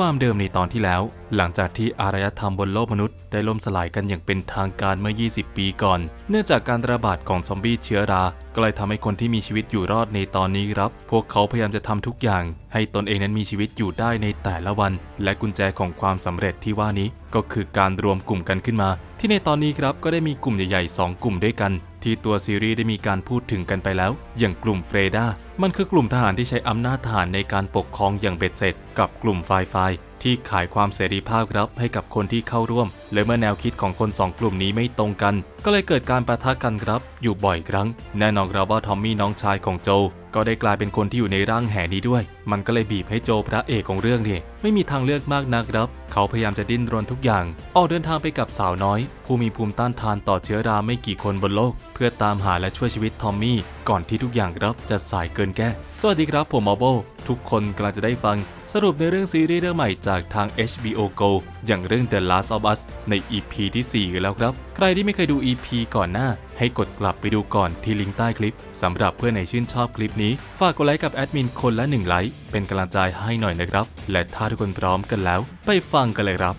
ความเดิมในตอนที่แล้ว หลังจากที่อารยธรรมบนโลกมนุษย์ได้ล่มสลายกันอย่างเป็นทางการเมื่อ 20 ปีก่อน เนื่องจากการระบาดของซอมบี้เชื้อรา ก็เลยทำให้คนที่มีชีวิตอยู่รอดในตอนนี้ครับ พวกเขาพยายามจะทำทุกอย่าง ให้ตนเองนั้นมีชีวิตอยู่ได้ในแต่ละวัน และกุญแจของความสำเร็จที่ว่านี้ ก็คือการรวมกลุ่มกันขึ้นมา ที่ในตอนนี้ครับก็ได้มีกลุ่มใหญ่ๆ 2 กลุ่มด้วยกันที่ตัวซีรีส์ได้มีการพูดถึงกันไปแล้ว อย่างกลุ่มเฟรดา มันคือกลุ่มทหารที่ใช้อำนาจทหารในการปกครองอย่างเบ็ดเสร็จ กับกลุ่มไฟไฟ ที่ขายความเสรีภาพครับให้กับคนที่เข้าร่วม และเมื่อแนวคิดของคนสองกลุ่มนี้ไม่ตรงกัน ก็เลยเกิดการประทะกันครับ อยู่บ่อยครั้ง แน่นอนครับว่าทอมมี่น้องชายของโจ ก็ได้กลายเป็นคนที่อยู่ในร่างแห่นี้ด้วย มันก็เลยบีบให้โจพระเอกของเรื่องนี่ไม่มีทางเลือกมากนักครับ เขาพยายามจะดิ้นรนทุกอย่าง ออกเดินทางไปกับสาวน้อย ผู้มีภูมิต้านทานต่อเชื้อราไม่กี่คนบนโลก เพื่อตามหาและช่วยชีวิตทอมมี่ ก่อนที่ทุกอย่างครับจะสายเกินแก้ สวัสดีครับผมมอโบทุกคนกำลังจะได้ฟัง สรุปในเรื่องซีรีส์เรื่องใหม่จากทาง HBO Go อย่างเรื่อง The Last of Us ใน EP ที่4กันแล้วครับ ใครที่ไม่เคยดู EP ก่อนหน้า ให้กดกลับไปดูก่อนที่ลิงก์ใต้คลิปสำหรับเพื่อนในชื่นชอบคลิปนี้ ฝากกดไลค์กับแอดมินคนละ1ไลค์เป็นกำลังใจให้หน่อยนะครับ และถ้าทุกคนพร้อมกันแล้ว ไปฟังกันเลยครับ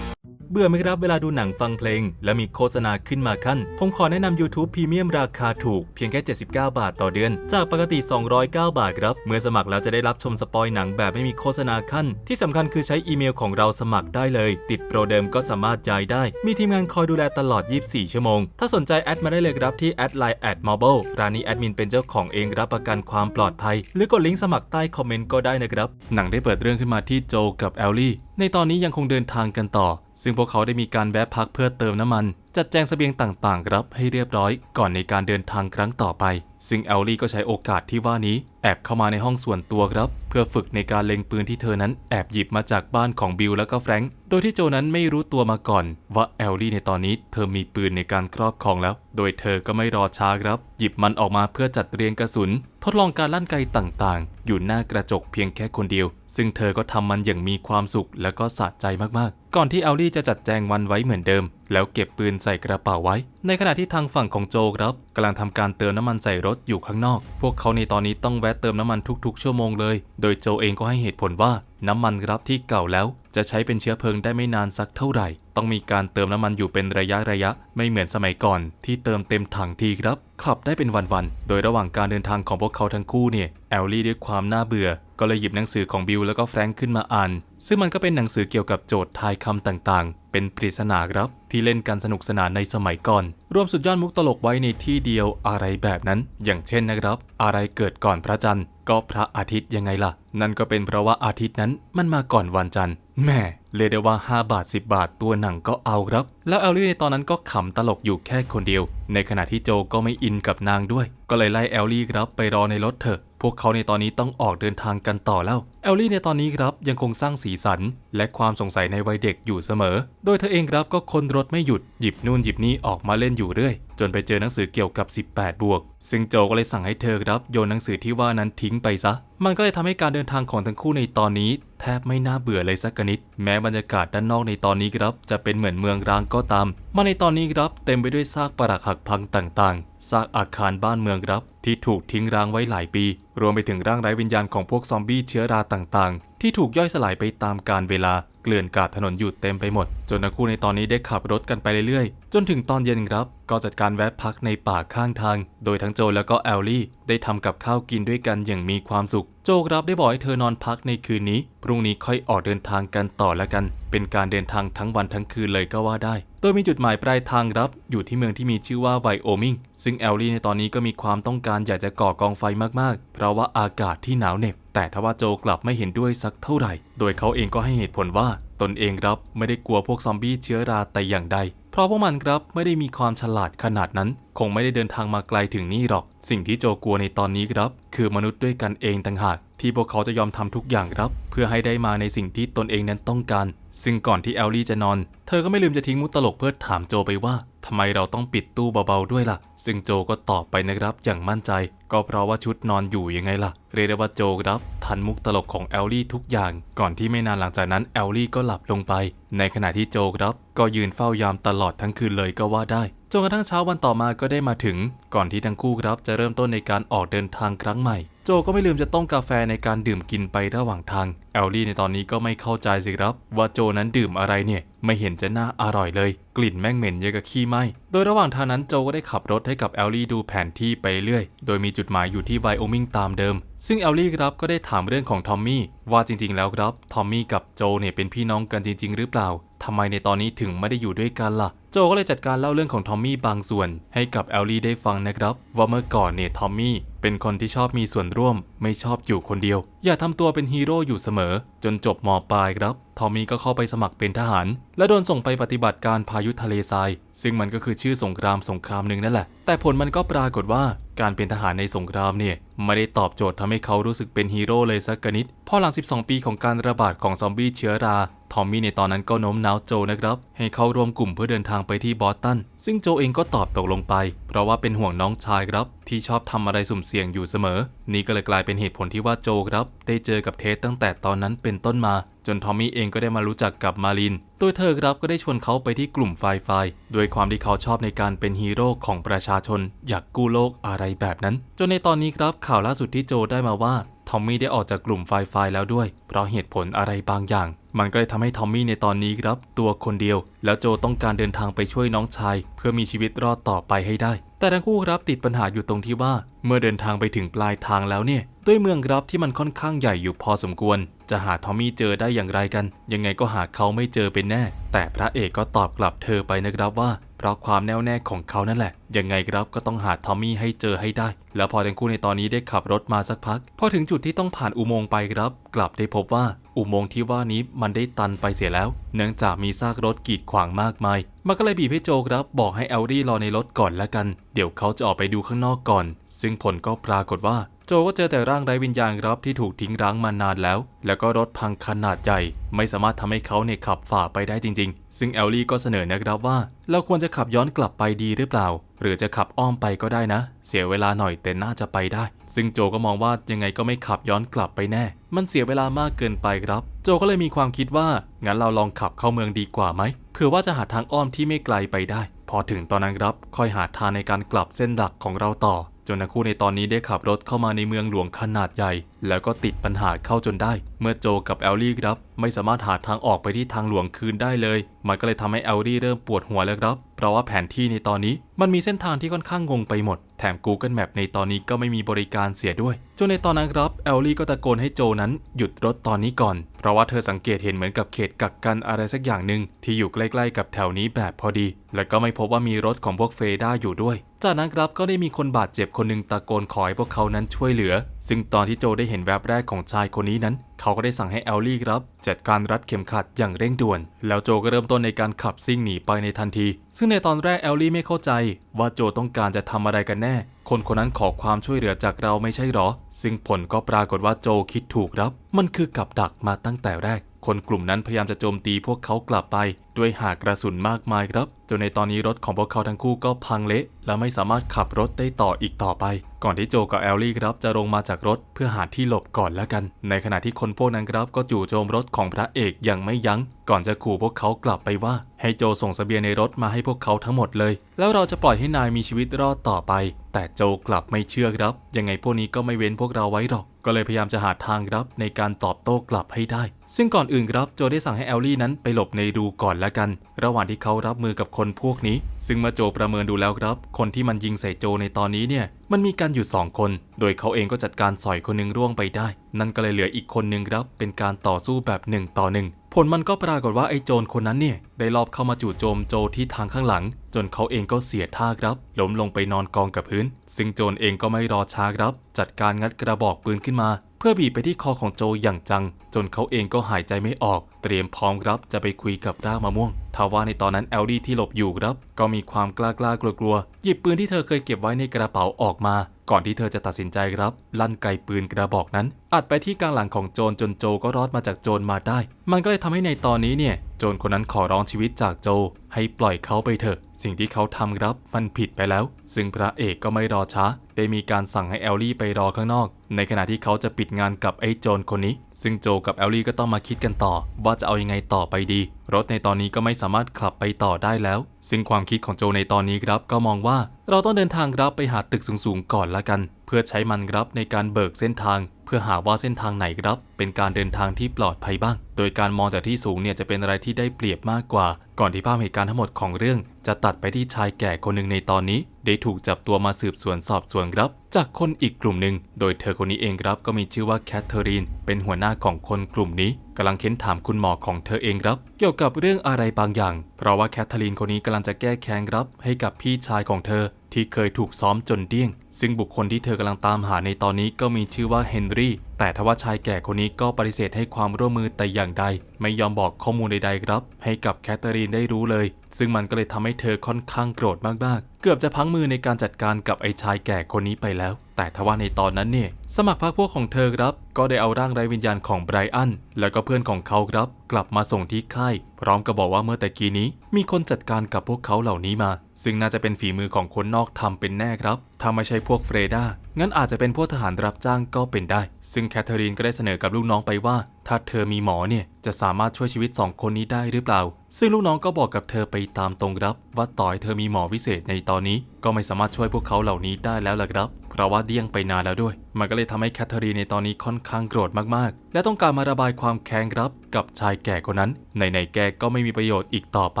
บื่อไหมครับเวลาดูหนังฟังเพลง แล้วมีโฆษณาขึ้นมาขั้น ผมขอแนะนำ YouTube Premium ราคาถูกเพียงแค่ 79 บาทต่อเดือน จากปกติ 209 บาทครับ เมื่อสมัครแล้วจะได้รับชมสปอยหนังแบบไม่มีโฆษณาขั้น ที่สำคัญคือใช้อีเมลของเราสมัครได้เลย ติดโปรเดิมก็สามารถย้ายได้ มีทีมงานคอยดูแลตลอด 24 ชั่วโมง ถ้าสนใจแอดมาได้เลยครับที่แอดไลน์แอดมอเบิลร้านนี้แอดมินเป็นเจ้าของเองรับประกันความปลอดภัย หรือกดลิงก์สมัครใต้คอมเมนต์ก็ได้นะครับหนังได้เปิดเรื่องขึ้นมาที่โจกับแอลลี่ ในตอนนี้ยังคงเดินทางกันต่อ ซึ่งพวกเขาได้มีการแวะพักเพื่อเติมน้ำมัน จัดแจงสเสบียงต่างๆครับให้เรียบร้อยก่อนในการเดินทางครั้งต่อไป ซึ่งแอลลี่ก็ใช้โอกาสที่ว่านี้แอบเข้ามาในห้องส่วนตัวครับ เพื่อฝึกในการเล็งปืนที่เธอนั้นแอบหยิบมาจากบ้านของบิลแล้วก็แฟรงค์โดยที่โจนั้นไม่รู้ตัวมาก่อน ว่าแอลลี่ในตอนนี้เธอมีปืนในการครอบครองแล้ว โดยเธอก็ไม่รอช้าครับ หยิบมันออกมาเพื่อจัดเรียงกระสุน ทดลองการลั่นไกต่างๆ อยู่หน้ากระจกเพียงแค่คนเดียว ซึ่งเธอก็ทำมันอย่างมีความสุขและก็สะใจมากๆก่อนที่เอลลี่จะจัดแจงวันไว้เหมือนเดิม แล้วเก็บปืนใส่กระเป๋าไว้ ในขณะที่ทางฝั่งของโจครับกำลังทำการเติมน้ำมันใส่รถอยู่ข้างนอก พวกเขาในตอนนี้ต้องแวะเติมน้ำมันทุกๆ ชั่วโมงเลย โดยโจเองก็ให้เหตุผลว่า น้ำมันครับที่เก่าแล้วจะใช้เป็นเชื้อเพลิงได้ไม่นานสักเท่าไหร่ ต้องมีการเติมน้ำมันอยู่เป็นระยะระยะ ไม่เหมือนสมัยก่อนที่เติมเต็มถังทีครับ ขับได้เป็นวันๆ โดยระหว่างการเดินทางของพวกเขาทั้งคู่เนี่ย แอลลี่ด้วยความน่าเบื่อ ก็เลยหยิบหนังสือของบิลแล้วก็แฟรงค์ขึ้นมาอ่าน ซึ่งมันก็เป็นหนังสือเกี่ยวกับโจทย์ทายคำต่างๆ เป็นปริศนาครับ ที่เล่นกันสนุกสนานในสมัยก่อน รวมสุดยอดมุกตลกไว้ในที่เดียวอะไรแบบนั้น อย่างเช่นนะครับ อะไรเกิดก่อนพระจันทร์ ก็พระอาทิตย์ยังไงล่ะ นั่นก็เป็นเพราะว่าอาทิตย์นั้นมันมาก่อนวันจันทร์แม่เรียกได้ว่า 5 บาท 10 บาทตัวหนังก็เอาครับ แล้วแอลลี่ในตอนนั้นก็ขำตลกอยู่แค่คนเดียว ในขณะที่โจก็ไม่อินกับนางด้วย ก็เลยไล่แอลลี่ครับไปรอในรถเถอะ พวกเขาในตอนนี้ต้องออกเดินทางกันต่อแล้วแอลลี่ในตอนนี้ครับยังคงสร้างสีสัน และความสงสัยในวัยเด็กอยู่เสมอ โดยเธอเองครับก็คนรถไม่หยุดหยิบนู่นหยิบนี่ออกมาเล่นอยู่เรื่อย จนไปเจอหนังสือเกี่ยวกับ 18 บวก ซึ่งโจก็เลยสั่งให้เธอครับโยนหนังสือที่ว่านั้นทิ้งไปซะ มันก็เลยทำให้การเดินทางของทั้งคู่ในตอนนี้ แทบไม่น่าเบื่อเลยสักนิด แม้บรรยากาศด้านนอกในตอนนี้ครับจะเป็นเหมือนเมืองร้างก็ตาม มาในตอนนี้ครับเต็มไปด้วยซากปรักหักพังต่างๆ ซากอาคารบ้านเมืองครับที่ถูกทิ้งร้างไว้หลายปี รวมไปถึงร่างไร้วิญญาณของพวกซอมบี้เชื้อราต่างๆ ที่ถูกย่อยสลายไปตามกาลเวลา เกลื่อนกาดถนนอยู่เต็มไปหมด จนทั้งคู่ในตอนนี้ได้ขับรถกันไปเรื่อยๆ จนถึงตอนเย็นครับ ก็จัดการแวะพักในป่าข้างทาง โดยทั้งโจแล้วก็แอลลี่ ได้ทำกับข้าวกินด้วยกันอย่างมีความสุข โจครับได้บอกให้เธอนอนพักในคืนนี้ พรุ่งนี้ค่อยออกเดินทางกันต่อแล้วกัน เป็นการเดินทางทั้งวันทั้งคืนเลยก็ว่าได้ โดยมีจุดหมายปลายทางรับ อยู่ที่เมืองที่มีชื่อว่าไวโอมิง ซึ่งแอลลี่ในตอนนี้ก็มีความต้องการอยากจะก่อกองไฟมากๆ เพราะว่าอากาศที่หนาวเหน็บ แต่ทว่าโจกลับไม่เห็นด้วยสักเท่าไหร่ โดยเขาเองก็ให้เหตุผลว่า ตนเองครับไม่ได้กลัวพวกซอมบี้เชื้อราแต่อย่างใด เพราะพวกมันครับไม่ได้มีความฉลาดขนาดนั้น คงไม่ได้เดินทางมาไกลถึงนี่หรอก สิ่งที่โจกลัวในตอนนี้ครับ คือมนุษย์ด้วยกันเองต่างหาก ที่พวกเขาจะยอมทำทุกอย่างครับ เพื่อให้ได้มาในสิ่งที่ตนเองนั้นต้องการ ซึ่งก่อนที่แอลลี่จะนอน เธอก็ไม่ลืมจะทิ้งมุกตลกเพื่อถามโจไปว่าทำไมเราต้องปิดตู้เบาๆด้วยล่ะ ซึ่งโจก็ตอบไปนะครับอย่างมั่นใจ ก็เพราะว่าชุดนอนอยู่ยังไงล่ะ เรียกได้ว่าโจครับทันมุกตลกของแอลลี่ทุกอย่าง ก่อนที่ไม่นานหลังจากนั้นแอลลี่ก็หลับลงไป ในขณะที่โจครับก็ยืนเฝ้ายามตลอดทั้งคืนเลยก็ว่าได้ จนกระทั่งเช้าวันต่อมาก็ได้มาถึง ก่อนที่ทั้งคู่ครับจะเริ่มต้นในการออกเดินทางครั้งใหม่ โจก็ไม่ลืมจะต้มกาแฟในการดื่มกินไประหว่างทาง แอลลี่ในตอนนี้ก็ไม่เข้าใจสิครับ ว่าโจนั้นดื่มอะไรเนี่ย ไม่เห็นจะน่าอร่อยเลย กลิ่นแม่งเหม็นเยอะกับขี้ไหมโดยระหว่างทางนั้นโจก็ได้ขับรถให้กับแอลลี่ดูแผนที่ไปเรื่อยๆโดยมีจุดหมายอยู่ที่ไวโอมิงตามเดิม ซึ่งแอลลี่ครับก็ได้ถามเรื่องของทอมมี่ว่าจริงๆ แล้วครับทอมมี่กับโจเนี่ยเป็นพี่น้องกันจริง ๆ หรือเปล่า ทำไมในตอนนี้ถึงไม่ได้อยู่ด้วยกันล่ะ โจก็เลยจัดการเล่าเรื่องของทอมมี่บางส่วน ให้กับแอลลี่ได้ฟังนะครับ ว่าเมื่อก่อนเนี่ยทอมมี่เป็นคนที่ชอบมีส่วนร่วม ไม่ชอบอยู่คนเดียว อย่าทำตัวเป็นฮีโร่อยู่เสมอ จนจบมปลายครับ ทอมมี่ก็เข้าไปสมัครเป็นทหาร และโดนส่งไปปฏิบัติการพายุทะเลทราย ซึ่งมันก็คือชื่อสงครามสงครามหนึ่งนั่นแหละ แต่ผลมันก็ปรากฏว่าการเป็นทหารในสงครามเนี่ย ไม่ได้ตอบโจทย์ทำให้เขารู้สึกเป็นฮีโร่เลยสักกนิด พอหลัง 12 ปีของการระบาดของซอมบี้เชื้อรา ทอมมี่ในตอนนั้นก็โน้มน้าวโจนะครับ ให้เข้าร่วมกลุ่มเพื่อเดินทางไปที่บอสตัน ซึ่งโจเองก็ตอบตกลงไป เพราะว่าเป็นห่วงน้องชายครับ ที่ชอบทำอะไรสุ่มเสี่ยงอยู่เสมอ นี่ก็เลยกลายเป็นเหตุผลที่ว่าโจครับ ได้เจอกับเทสตั้งแต่ตอนนั้นเป็นต้นมา จนทอมมี่เองก็ได้มารู้จักกับมาริน โดยเธอครับก็ได้ชวนเขาไปที่กลุ่มไฟไฟด้วยความที่เขาชอบในการเป็นฮีโร่ของประชาชน อยากกู้โลกอะไรแบบนั้น จนในตอนนี้ครับข่าวล่าสุดที่โจได้มาว่า ทอมมี่ได้ออกจากกลุ่มไฟไฟแล้วด้วย เพราะเหตุผลอะไรบางอย่าง มันก็เลยทำให้ทอมมี่ในตอนนี้ครับ ตัวคนเดียว แล้วโจต้องการเดินทางไปช่วยน้องชาย เพื่อมีชีวิตรอดต่อไปให้ได้ แต่ทั้งคู่ครับติดปัญหาอยู่ตรงที่ว่า เมื่อเดินทางไปถึงปลายทางแล้วเนี่ย ด้วยเมืองครับที่มันค่อนข้างใหญ่อยู่พอสมควร จะหาทอมมี่เจอได้อย่างไรกัน ยังไงก็หาเขาไม่เจอเป็นแน่ แต่พระเอกก็ตอบกลับเธอไปนะครับว่า เพราะความแน่วแน่ของเขานั่นแหละ ยังไงครับก็ต้องหาทอมมี่ให้เจอให้ได้ แล้วพอทั้งคู่ในตอนนี้ได้ขับรถมาสักพัก พอถึงจุดที่ต้องผ่านอุโมงค์ไปครับ กลับได้พบว่า อุโมงค์ที่ว่านี้มันได้ตันไปเสียแล้ว เนื่องจากมีซากรถกีดขวางมากมาย มันก็เลยบีบให้โจครับ บอกให้แอลลี่รอในรถก่อนละกัน เดี๋ยวเขาจะออกไปดูข้างนอกก่อน ซึ่งผลก็ปรากฏว่า โจก็เจอแต่ร่างไร้วิญญาณครับที่ถูกทิ้งร้างมานานแล้ว แล้วก็รถพังขนาดใหญ่ ไม่สามารถทำให้เขาเนี่ยขับฝ่าไปได้จริง ๆ ซึ่งแอลลี่ก็เสนอนะครับว่า เราควรจะขับย้อนกลับไปดีหรือเปล่า หรือจะขับอ้อมไปก็ได้นะ เสียเวลาหน่อยแต่น่าจะไปได้ ซึ่งโจก็มองว่ายังไงก็ไม่ขับย้อนกลับไปแน่ มันเสียเวลามากเกินไปครับ โจก็เลยมีความคิดว่างั้นเราลองขับเข้าเมืองดีกว่าไหมเผื่อว่าจะหาทางอ้อมที่ไม่ไกลไปได้ พอถึงตอนนั้นครับ ค่อยหาทางในการกลับเส้นหลักของเราต่อ จนทั้งคู่ในตอนนี้ได้ขับรถเข้ามาในเมืองหลวงขนาดใหญ่แล้วก็ติดปัญหาเข้าจนได้ เมื่อโจกับแอลลี่ครับ ไม่สามารถหาทางออกไปที่ทางหลวงคืนได้เลย มันก็เลยทำให้แอลลี่เริ่มปวดหัวแล้วครับ เพราะว่าแผนที่ในตอนนี้มันมีเส้นทางที่ค่อนข้างงงไปหมด แถม Google Map ในตอนนี้ก็ไม่มีบริการเสียด้วย จนในตอนนั้นครับแอลลี่ก็ตะโกนให้โจนั้นหยุดรถตอนนี้ก่อน เพราะว่าเธอสังเกตเห็นเหมือนกับเขตกักกันอะไรสักอย่างหนึ่งที่อยู่ใกล้ ๆ กับแถวนี้แบบพอดี และก็ไม่พบว่ามีรถของพวกเฟด้าอยู่ด้วย จากนั้นครับก็ได้มีคนบาดเจ็บคนหนึ่งตะโกนขอให้พวกเขานั้นช่วยเหลือ ซึ่งตอนที่โจได้เห็นแวบแรกของชายคนนี้นั้น เขาก็ได้สั่งให้แอลลี่ครับ จัดการรัดเข็มขัดอย่างเร่งด่วน แล้วโจก็เริ่มต้นในการขับซิ่งหนีไปในทันที ซึ่งในตอนแรกแอลลี่ไม่เข้าใจ ว่าโจต้องการจะทำอะไรกันแน่ คนคนนั้นขอความช่วยเหลือจากเราไม่ใช่หรอ ซึ่งผลก็ปรากฏว่าโจคิดถูกครับ มันคือกับดักมาตั้งแต่แรก คนกลุ่มนั้นพยายามจะโจมตีพวกเขากลับไปด้วยหากกระสุนมากมายครับ จนในตอนนี้รถของพวกเขาทั้งคู่ก็พังเละ และไม่สามารถขับรถได้ต่ออีกต่อไป ก่อนที่โจกับแอลลี่ครับจะลงมาจากรถเพื่อหาที่หลบก่อนแล้วกัน ในขณะที่คนพวกนั้นครับก็จู่โจมรถของพระเอกอย่างไม่ยัง้ง ก่อนจะขู่พวกเขากลับไปว่า ให้โจส่งเสบียงในรถมาให้พวกเขาทั้งหมดเลย แล้วเราจะปล่อยให้นายมีชีวิตรอดต่อไป แต่โจกลับไม่เชื่อครับ ยังไงพวกนี้ก็ไม่เว้นพวกเราไว้หรอก ก็เลยพยายามจะหาทางครับในการตอบโต้กลับให้ได้ ซึ่งก่อนอื่นครับโจได้สั่งให้แอลลี่นั้นไปหลบในรูก่อนละกัน ระหว่างที่เขารับมือกับคนพวกนี้ซึ่งเมื่อโจประเมินดูแล้วครับ คนที่มันยิงใส่โจในตอนนี้เนี่ย มันมีกันอยู่ 2 คน โดยเขาเองก็จัดการสอยคนหนึ่งร่วงไปได้ นั่นก็เลยเหลืออีกคนหนึ่งครับ เป็นการต่อสู้แบบหนึ่งต่อหนึ่งผลมันก็ปรากฏว่าไอ้โจรคนนั้นเนี่ย ได้ลอบเข้ามาจู่โจมโจที่ทางข้างหลัง จนเขาเองก็เสียท่าครับล้มลงไปนอนกองกับพื้น ซึ่งโจรเองก็ไม่รอช้าครับ จัดการงัดกระบอกปืนขึ้นมาเพื่อบีบไปที่คอของโจอย่างจัง จนเขาเองก็หายใจไม่ออก เตรียมพร้อมครับจะไปคุยกับรากมะม่วงทว่าในตอนนั้นแอลดี้ที่หลบอยู่ครับ ก็มีความกล้ากล้ากลัวกลัวๆหยิบปืนที่เธอเคยเก็บไว้ในกระเป๋าออกมา ก่อนที่เธอจะตัดสินใจรับ ลั่นไกปืนกระบอกนั้น อัดไปที่กลางหลังของโจรจนโจก็รอดมาจากโจรมาได้ มันก็เลยทำให้ในตอนนี้เนี่ย โจรคนนั้นขอร้องชีวิตจากโจ ให้ปล่อยเขาไปเถอะ สิ่งที่เขาทำครับมันผิดไปแล้ว ซึ่งพระเอกก็ไม่รอช้า ได้มีการสั่งให้แอลลี่ไปรอข้างนอก ในขณะที่เขาจะปิดงานกับไอ้โจรคนนี้ ซึ่งโจกับแอลลี่ก็ต้องมาคิดกันต่อ ว่าจะเอายังไงต่อไปดี รถในตอนนี้ก็ไม่สามารถขับไปต่อได้แล้ว ซึ่งความคิดของโจในตอนนี้ครับก็มองว่า เราต้องเดินทางรับไปหาตึกสูงๆก่อนละกัน เพื่อใช้มันรับในการเบิกเส้นทาง เพื่อหาว่าเส้นทางไหนครับ เป็นการเดินทางที่ปลอดภัยบ้าง โดยการมองจากที่สูงเนี่ยจะเป็นอะไรที่ได้เปรียบมากกว่า ก่อนที่ภาพเหตุการณ์ทั้งหมดของเรื่อง จะตัดไปที่ชายแก่คนหนึ่งในตอนนี้ ได้ถูกจับตัวมาสืบสวนสอบสวนครับ จากคนอีกกลุ่มหนึ่ง โดยเธอคนนี้เองครับก็มีชื่อว่าแคทเธอรีน เป็นหัวหน้าของคนกลุ่มนี้กำลังเค้นถามคุณหมอของเธอเองครับ เกี่ยวกับเรื่องอะไรบางอย่าง เพราะว่าแคทเธอรีนคนนี้กำลังจะแก้แค้นครับ ให้กับพี่ชายของเธอที่เคยถูกซ้อมจนเดี้ยง ซึ่งบุคคลที่เธอกำลังตามหาในตอนนี้ก็มีชื่อว่าเฮนรี่ แต่ทว่าชายแก่คนนี้ก็ปฏิเสธให้ความร่วมมือแต่อย่างใด ไม่ยอมบอกข้อมูลใดๆครับ ให้กับแคทเธอรีนได้รู้เลย ซึ่งมันก็เลยทำให้เธอค่อนข้างโกรธมากๆ เกือบจะพังมือในการจัดการกับไอ้ชายแก่คนนี้ไปแล้ว แต่ทว่าในตอนนั้นเนี่ยสมัครพรรคพวกของเธอครับ ก็ได้เอาร่างไร้วิญญาณของไบรอันแล้วก็เพื่อนของเขาครับ กลับมาส่งที่ค่าย พร้อมกับบอกว่าเมื่อแต่กี้นี้ มีคนจัดการกับพวกเขาเหล่านี้มา ซึ่งน่าจะเป็นฝีมือของคนนอกทำเป็นแน่ครับถ้าไม่ใช่พวกเฟรดางั้นอาจจะเป็นพวกทหารรับจ้างก็เป็นได้ ซึ่งแคทเธอรีนก็ได้เสนอกับลูกน้องไปว่า ถ้าเธอมีหมอเนี่ยจะสามารถช่วยชีวิตสองคนนี้ได้หรือเปล่า ซึ่งลูกน้องก็บอกกับเธอไปตามตรงครับ ว่าต่อให้เธอมีหมอวิเศษในตอนนี้ ก็ไม่สามารถช่วยพวกเขาเหล่านี้ได้แล้วล่ะครับ เพราะว่าเดี้ยงไปนานแล้วด้วย มันก็เลยทำให้แคทเธอรีนในตอนนี้ค่อนข้างโกรธมากๆ และต้องการมาระบายความแค้นครับกับชายแก่คนนั้นไหนแกก็ไม่มีประโยชน์อีกต่อไป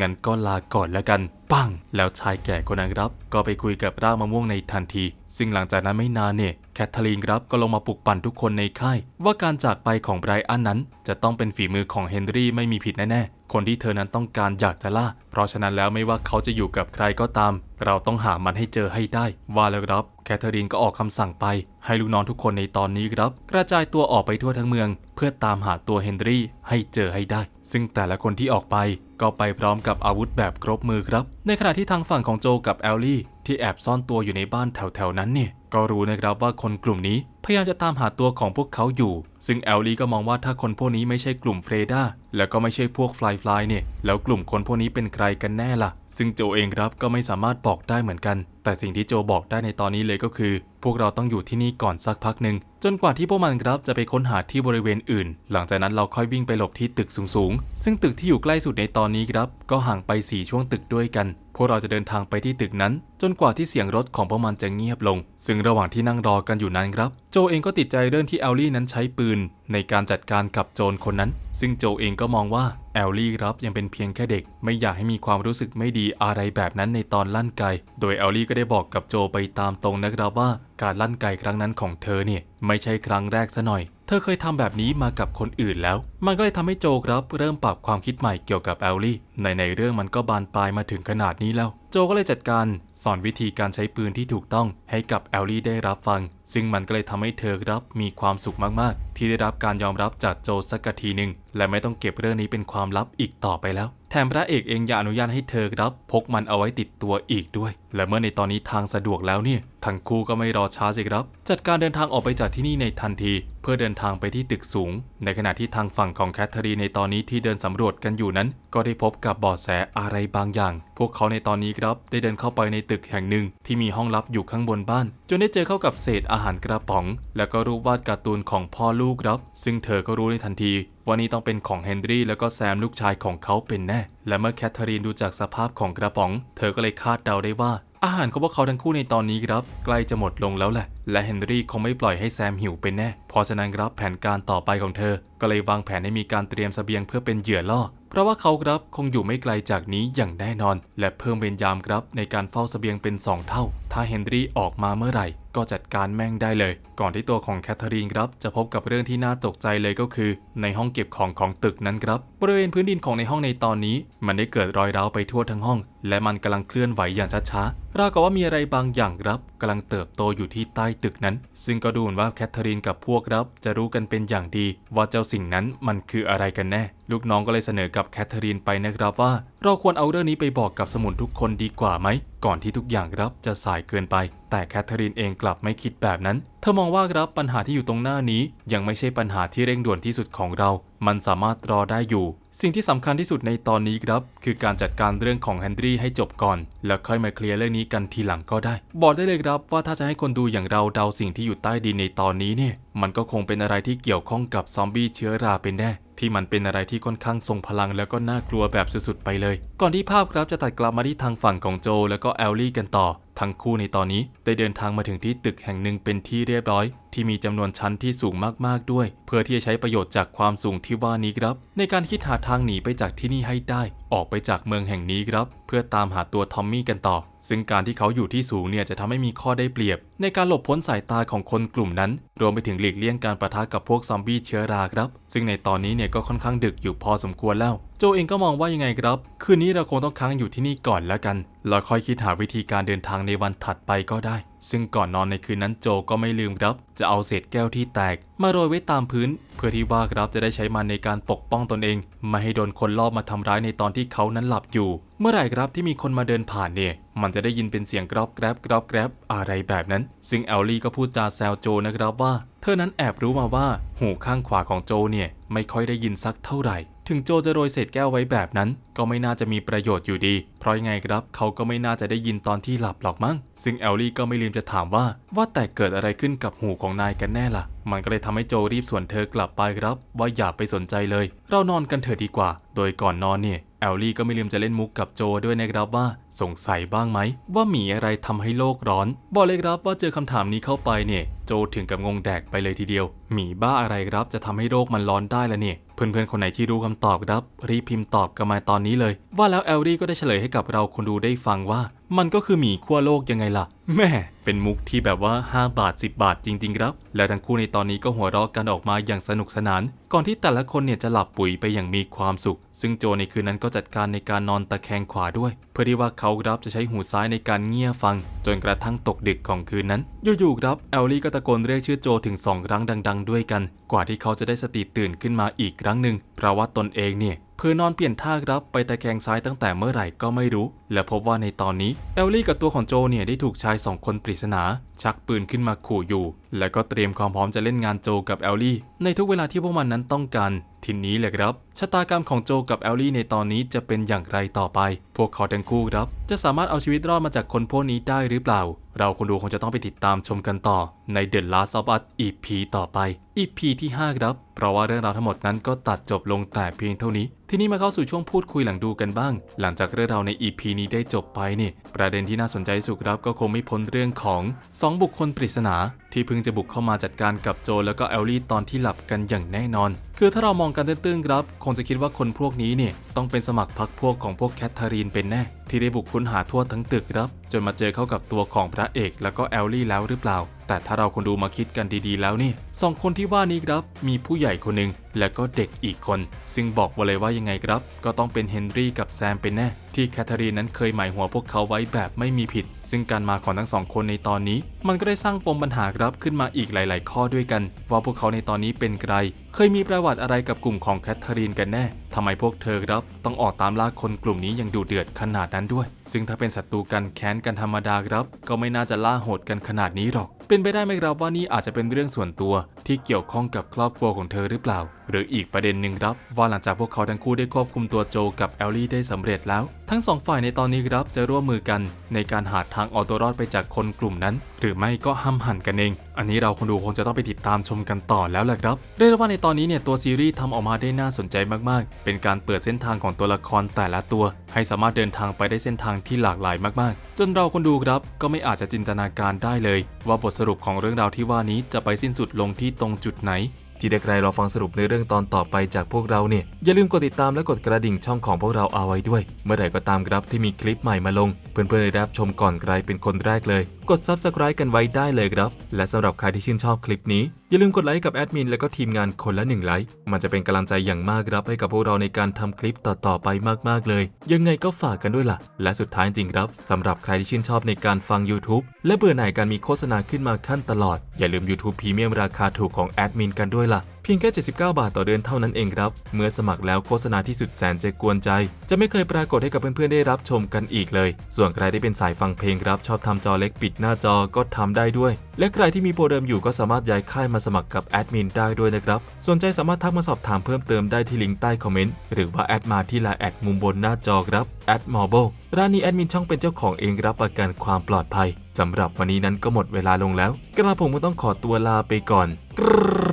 งั้นก็ลาก่อนแล้วกัน ปัง แล้วชายแก่คนนั้นครับ ก็ไปคุยกับร่างมะม่วงในทันที ซึ่งหลังจากนั้นไม่นานเนี่ย แคทเธอรีนครับก็ลงมาปลุกปั่นทุกคนในค่าย ว่าการจากไปของไบรอันนั้น จะต้องเป็นฝีมือของเฮนรี่ไม่มีผิดแน่ๆ คนที่เธอนั้นต้องการอยากจะล่า เพราะฉะนั้นแล้วไม่ว่าเขาจะอยู่กับใครก็ตาม เราต้องหามันให้เจอให้ได้ ว่าแล้วครับ แคทเธอรีนก็ออกคำสั่งไปให้ลูกน้องทุกคนในตอนนี้ครับ กระจายตัวออกไปทั่วทั้งเมือง เพื่อตามหาตัวเฮนรี่ให้เจอให้ได้ ซึ่งแต่ละคนที่ออกไปก็ไปพร้อมกับอาวุธแบบครบมือครับ ในขณะที่ทางฝั่งของโจกับแอลลี่ ที่แอบซ่อนตัวอยู่ในบ้านแถวๆนั้นเนี่ยก็รู้นะครับว่าคนกลุ่มนี้พยายามจะตามหาตัวของพวกเขาอยู่ ซึ่งแอลลี่ก็มองว่าถ้าคนพวกนี้ไม่ใช่กลุ่มเฟรดาแล้วก็ไม่ใช่พวกฟลายฟลายเนี่ย แล้วกลุ่มคนพวกนี้เป็นใครกันแน่ล่ะ ซึ่งโจเองครับก็ไม่สามารถบอกได้เหมือนกัน แต่สิ่งที่โจบอกได้ในตอนนี้เลยก็คือ พวกเราต้องอยู่ที่นี่ก่อนสักพักหนึ่ง จนกว่าที่พวกมันครับจะไปค้นหาที่บริเวณอื่น หลังจากนั้นเราค่อยวิ่งไปหลบที่ตึกสูงๆ ซึ่งตึกที่อยู่ใกล้สุดในตอนนี้ครับ ก็ห่างไป 4 ช่วงตึกด้วยกัน พวกเราจะเดินทางไปที่ตึกนั้น จนกว่าที่เสียงรถของพวกมันจะเงียบลง ซึ่งระหว่างที่นั่งรอกันอยู่นั้นครับ โจเองก็ติดใจเรื่องที่แอลลี่นั้นใช้ปืน ในการจัดการกับโจรคนนั้น ซึ่งโจเองก็มองว่าแอลลี่ครับยังเป็นเพียงแค่เด็ก ไม่อยากให้มีความรู้สึกไม่ดีอะไรแบบนั้นในตอนลั่นไก โดยแอลลี่ก็ได้บอกกับโจไปตามตรงนะครับว่า การลั่นไกครั้งนั้นของเธอเนี่ยไม่ใช่ครั้งแรกซะหน่อย เธอเคยทำแบบนี้มากับคนอื่นแล้ว มันก็เลยทำให้โจครับเริ่มปรับความคิดใหม่เกี่ยวกับแอลลี่ ในในเรื่องมันก็บานปลายมาถึงขนาดนี้แล้วโจก็เลยจัดการสอนวิธีการใช้ปืนที่ถูกต้องให้กับแอลลี่ได้รับฟัง ซึ่งมันก็เลยทำให้เธอครับมีความสุขมากๆ ที่ได้รับการยอมรับจากโจสักทีหนึ่งและไม่ต้องเก็บเรื่องนี้เป็นความลับอีกต่อไปแล้ว แถมพระเอกเองยังอนุญาตให้เธอครับ พกมันเอาไว้ติดตัวอีกด้วย และเมื่อในตอนนี้ทางสะดวกแล้วเนี่ยทั้งคู่ก็ไม่รอช้าสิครับ จัดการเดินทางออกไปจากที่นี่ในทันที เพื่อเดินทางไปที่ตึกสูง ในขณะที่ทางฝั่งของแคทเธอรีนในตอนนี้ที่เดินสำรวจกันอยู่นั้นก็ได้พบกับบาะแสอะไรบางอย่าง พวกเขาในตอนนี้ครับได้เดินเข้าไปในตึกแห่งหนึ่งที่มีห้องลับอยู่ข้างบนบ้าน จนได้เจอเข้ากับเศษอาหารกระป๋อง แล้วก็รูปวาดการ์ตูนของพ่อลูกครับ ซึ่งเธอก็รู้ในทันทีว่านี่ต้องเป็นของเฮนรี่แล้วก็แซมลูกชายของเขาเป็นแน่ และเมื่อแคทเธอรีนดูจากสภาพของกระป๋อง เธอก็เลยคาดเดาได้ว่าอาหารของพวกเขาทั้งคู่ในตอนนี้ครับ ใกล้จะหมดลงแล้วแหละ และเฮนรี่คงไม่ปล่อยให้แซมหิวเป็นแน่พราะฉะนั้นครับแผนการต่อไปของเธอ ก็เลยวางแผนให้มีการเตรียมเสบียงเพื่อเป็นเหยื่อล่อ เพราะว่าเขาครับคงอยู่ไม่ไกลจากนี้อย่างแน่นอน และเพิ่มเวรยามครับในการเฝ้าเสบียงเป็น 2 เท่า ถ้าเฮนรี่ออกมาเมื่อไหร่ ก็จัดการแม่งได้เลย ก่อนที่ตัวของแคทเธอรีนครับจะพบกับเรื่องที่น่าตกใจเลยก็คือ ในห้องเก็บของของตึกนั้นครับ บริเวณพื้นดินของในห้องในตอนนี้ มันได้เกิดรอยร้าวไปทั่วทั้งห้อง และมันกำลังเคลื่อนไหวอย่างช้าๆราวกับว่ามีอะไรบางอย่างครับกำลังเติบโตอยู่ที่ใต้ตึกนั้น ซึ่งก็ดูเหมือนว่าแคทเธอรีนกับพวกรับจะรู้กันเป็นอย่างดี ว่าเจ้าสิ่งนั้นมันคืออะไรกันแน่ ลูกน้องก็เลยเสนอกับแคทเธอรีนไปนะครับว่า เราควรเอาเรื่องนี้ไปบอกกับสมุนทุกคนดีกว่าไหม ก่อนที่ทุกอย่างรับจะสายเกินไป แต่แคทเธอรีนเองกลับไม่คิดแบบนั้น เธอมองว่ารับปัญหาที่อยู่ตรงหน้านี้ ยังไม่ใช่ปัญหาที่เร่งด่วนที่สุดของเรา มันสามารถรอได้อยู่ สิ่งที่สำคัญที่สุดในตอนนี้ครับ คือการจัดการเรื่องของแฮนดรี่ให้จบก่อน แล้วค่อยมาเคลียร์เรื่องนี้กันทีหลังก็ได้ บอกได้เลยครับว่าถ้าจะให้คนดูอย่างเราเดาสิ่งที่อยู่ใต้ดินในตอนนี้เนี่ย มันก็คงเป็นอะไรที่เกี่ยวข้องกับซอมบี้เชื้อราเป็นแน่ที่มันเป็นอะไรที่ค่อนข้างทรงพลังแล้วก็น่ากลัวแบบสุดๆไปเลย ก่อนที่ภาพครับจะตัดกลับมาที่ทางฝั่งของโจ แล้วก็แอลลี่กันต่อ ทั้งคู่ในตอนนี้ได้เดินทางมาถึงที่ตึกแห่งหนึ่งเป็นที่เรียบร้อย ที่มีจำนวนชั้นที่สูงมากๆด้วย เพื่อที่จะใช้ประโยชน์จากความสูงที่ว่านี้ครับ ในการคิดหาทางหนีไปจากที่นี่ให้ได้ ออกไปจากเมืองแห่งนี้ครับ เพื่อตามหาตัวทอมมี่กันต่อ ซึ่งการที่เขาอยู่ที่สูงเนี่ยจะทำให้มีข้อได้เปรียบ ในการหลบพ้นสายตาของคนกลุ่มนั้น รวมไปถึงหลีกเลี่ยงการประทะกับพวกซอมบี้เชื้อราครับ ซึ่งในตอนนี้เนี่ยก็ค่อนข้างดึกอยู่พอสมควรแล้ว โจเองก็มองว่ายังไงครับ คืนนี้เราคงต้องค้างอยู่ที่นี่ก่อนแล้วกัน แล้วค่อยคิดหาวิธีการเดินทางในวันถัดไปก็ได้ ซึ่งก่อนนอนในคืนนั้นโจก็ไม่ลืมครับ จะเอาเศษแก้วที่แตก มาโรยไว้ตามพื้น เพื่อที่ว่าครับจะได้ใช้มันในการปกป้องตนเอง ไม่ให้โดนคนลอบมาทำร้ายในตอนที่เขานั้นหลับอยู่ เมื่อไหร่ครับที่มีคนมาเดินผ่านเนี่ย มันจะได้ยินเป็นเสียงกรอบแกรบกรอบแกรบอะไรแบบนั้น ซึ่งแอลลี่ก็พูดจาแซวโจนะครับว่า เธอนั้นแอบรู้มาว่า หูข้างขวาของโจเนี่ยไม่ค่อยได้ยินสักเท่าไหร่ ถึงโจจะโรยเศษแก้วไว้แบบนั้น ก็ไม่น่าจะมีประโยชน์อยู่ดี เพราะยังไงครับ เขาก็ไม่น่าจะได้ยินตอนที่หลับหรอกมั้ง ซึ่งแอลลี่ก็ไม่ลืมจะถามว่า ว่าแต่เกิดอะไรขึ้นกับหูของนายกันแน่ล่ะ มันก็เลยทำให้โจรีบส่วนเธอกลับไปครับ ว่าอย่าไปสนใจเลย เรานอนกันเถอะดีกว่า โดยก่อนนอนเนี่ยแอลลี่ก็ไม่ลืมจะเล่นมุกกับโจด้วยนะครับว่า สงสัยบ้างไหม ว่าหมีอะไรทำให้โลกร้อน บอกเลยครับว่าเจอคำถามนี้เข้าไปเนี่ย โจถึงกับงงแดกไปเลยทีเดียว หมีบ้าอะไรครับจะทำให้โลกมันร้อนได้ละเนี่ย เพื่อนๆคนไหนที่รู้คำตอบครับ รีบพิมพ์ตอบกันมาตอนนี้เลย ว่าแล้วแอลลี่ก็ได้เฉลยให้กับเราคนดูได้ฟังว่า มันก็คือหมีขั้วโลกยังไงล่ะแม่เป็นมุกที่แบบว่า 5 บาท 10 บาทจริง ๆ ครับ และทั้งคู่ในตอนนี้ก็หัวเราะกันออกมาอย่างสนุกสนาน ก่อนที่แต่ละคนเนี่ยจะหลับปุ๋ยไปอย่างมีความสุข ซึ่งโจในคืนนั้นก็จัดการในการนอนตะแคงขวาด้วย เพื่อที่ว่าเขาครับจะใช้หูซ้ายในการเงี่ยฟัง จนกระทั่งตกดึกของคืนนั้นอยู่ๆครับแอลลี่ก็ตะโกนเรียกชื่อโจถึงสองครั้งดัง ๆ ด้วยกัน กว่าที่เขาจะได้สติตื่นขึ้นมาอีกครั้งหนึ่งเพราะว่าตนเองเนี่ยเพื่อนอนเปลี่ยนท่าครับไปตะแคงซ้ายตั้งแต่เมื่อไหร่ก็ไม่รู้ และพบว่าในตอนนี้เอลลี่กับตัวของโจเนี่ยได้ถูกชายสองคนปริศนา ชักปืนขึ้นมาขู่อยู่ และก็เตรียมความพร้อมจะเล่นงานโจกับแอลลี่ ในทุกเวลาที่พวกมันนั้นต้องการทีนี้แหละครับชะตากรรมของโจกับแอลลี่ในตอนนี้จะเป็นอย่างไรต่อไป พวกเขาทั้งคู่ครับ จะสามารถเอาชีวิตรอดมาจากคนพวกนี้ได้หรือเปล่า เราคนดูคงจะต้องไปติดตามชมกันต่อ ใน The Last of Us EP ต่อไป EP ที่ 5 ครับ เพราะว่าเรื่องราวทั้งหมดนั้นก็ตัดจบลงแต่เพียงเท่านี้ ทีนี้มาเข้าสู่ช่วงพูดคุยหลังดูกันบ้าง หลังจากเรื่องราวใน EP นี้ได้จบไปเนี่ยประเด็นที่น่าสนใจสุดครับก็คงไม่พ้นเรื่องของ 2 บุคคลปริศนา ที่เพิ่งจะบุกเข้ามาจัดการกับโจแล้วก็แอลลี่ตอนที่หลับกันอย่างแน่นอน คือถ้าเรามองกันตื้นๆครับ คงจะคิดว่าคนพวกนี้เนี่ยต้องเป็นสมัครพรรคพวกของพวกแคทเธอรีนเป็นแน่ ที่ได้บุกค้นหาทั่วทั้งตึกครับจนมาเจอเข้ากับตัวของพระเอก แล้วก็แอลลี่แล้วหรือเปล่า แต่ถ้าเราคนดูมาคิดกันดีๆแล้วนี่สองคนที่ว่านี้ครับ มีผู้ใหญ่คนหนึ่งและก็เด็กอีกคน ซึ่งบอกไว้เลยว่ายังไงครับ ก็ต้องเป็นเฮนรี่กับแซมเป็นแน่ ที่แคทเธอรีนนั้นเคยหมายหัวพวกเขาไว้แบบไม่มีผิด ซึ่งการมาของทั้งสองคนในตอนนี้ มันก็ได้สร้างปมปัญหาครับขึ้นมาอีกหลาย ๆ ข้อด้วยกัน ว่าพวกเขาในตอนนี้เป็นใคร เคยมีประวัติอะไรกับกลุ่มของแคทเธอรีนกันแน่ำไมพวกเธอครับต้องออกตามล่าคนกลุ่มนี้อย่างดูเดือดขนาดนั้นด้วย ซึ่งถ้าเป็นศัตรูกันแค้นกันธรรมดาครับ ก็ไม่น่าจะล่าโหดกันขนาดนี้หรอก เป็นไปได้ไหมครับว่านี่อาจจะเป็นเรื่องส่วนตัวที่เกี่ยวข้องกับครอบครัวของเธอหรือเปล่า หรืออีกประเด็นหนึ่งครับ ว่าหลังจากพวกเขาทั้งคู่ได้ควบคุมตัวโจกับแอลลี่ได้สำเร็จแล้ว ทั้งสองฝ่ายในตอนนี้ครับจะร่วมมือกัน ในการหาทางเอาตัวรอดไปจากคนกลุ่มนั้น หรือไม่ก็ห้ามหันกันเอง อันนี้เราคนดูคงจะต้องไปติดตามชมกันต่อแล้วแหละครับเรียกได้ว่าในตอนนี้เนี่ยตัวซีรีส์ทำออกมาได้น่าสนใจมากๆ เป็นการเปิดเส้นทางของตัวละครแต่ละตัว ให้สามารถเดินทางไปได้เส้นทางที่หลากหลายมากๆ จนเราคนดูครับก็ไม่อาจจะจินตนาการได้เลย ว่าบทสรุปของเรื่องราวที่ว่านี้จะไปสิ้นสุดลงที่ตรงจุดไหน ที่ได้ใครรอฟังสรุปในเรื่องตอนต่อไปจากพวกเราเนี่ย อย่าลืมกดติดตามและกดกระดิ่งช่องของพวกเราเอาไว้ด้วย เมื่อไหร่ก็ตามครับที่มีคลิปใหม่มาลง เพื่อนๆได้รับชมก่อนใครเป็นคนแรกเลย กด Subscribe กันไว้ได้เลยครับ และสำหรับใครที่ชื่นชอบคลิปนี้ อย่าลืมกดไลค์กับแอดมินและก็ทีมงานคนละหนึ่งไลค์ มันจะเป็นกำลังใจอย่างมากครับให้กับพวกเราในการทำคลิปต่อๆไปมากๆเลย ยังไงก็ฝากกันด้วยล่ะ และสุดท้ายจริงครับสำหรับใครที่ชื่นชอบในการฟัง YouTube และเบื่อหน่ายการมีโฆษณาขึ้นมาขั้นตลอด อย่าลืม YouTube พรีเมียมราคาถูกของแอดมินกันด้วยล่ะ พียงแค่ 79 บาทต่อเดือนเท่านั้นเองครับ เมื่อสมัครแล้วโฆษณาที่สุดแสนจะกวนใจ จะไม่เคยปรากฏให้กับเพื่อนๆได้รับชมกันอีกเลย ส่วนใครที่เป็นสายฟังเพลงครับ ชอบทำจอเล็กปิดหน้าจอก็ทำได้ด้วย และใครที่มีโปรเดิมอยู่ก็สามารถย้ายค่ายมาสมัครกับแอดมินได้ด้วยนะครับสนใจสามารถทักมาสอบถามเพิ่มเติมได้ที่ลิงก์ใต้คอมเมนต์หรือว่าแอดมาที่ไลน์แอดมุมบนหน้าจอครับแอดมอ b ร้านนี้แอดมินช่องเป็นเจ้าของเองรับประกันความปลอดภัยสำหรับวันนี้นั้นก็หมดเวลาลงแล้ว กระผมก็ต้องขอตัวลาไปก่อนกร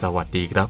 สวัสดีครับ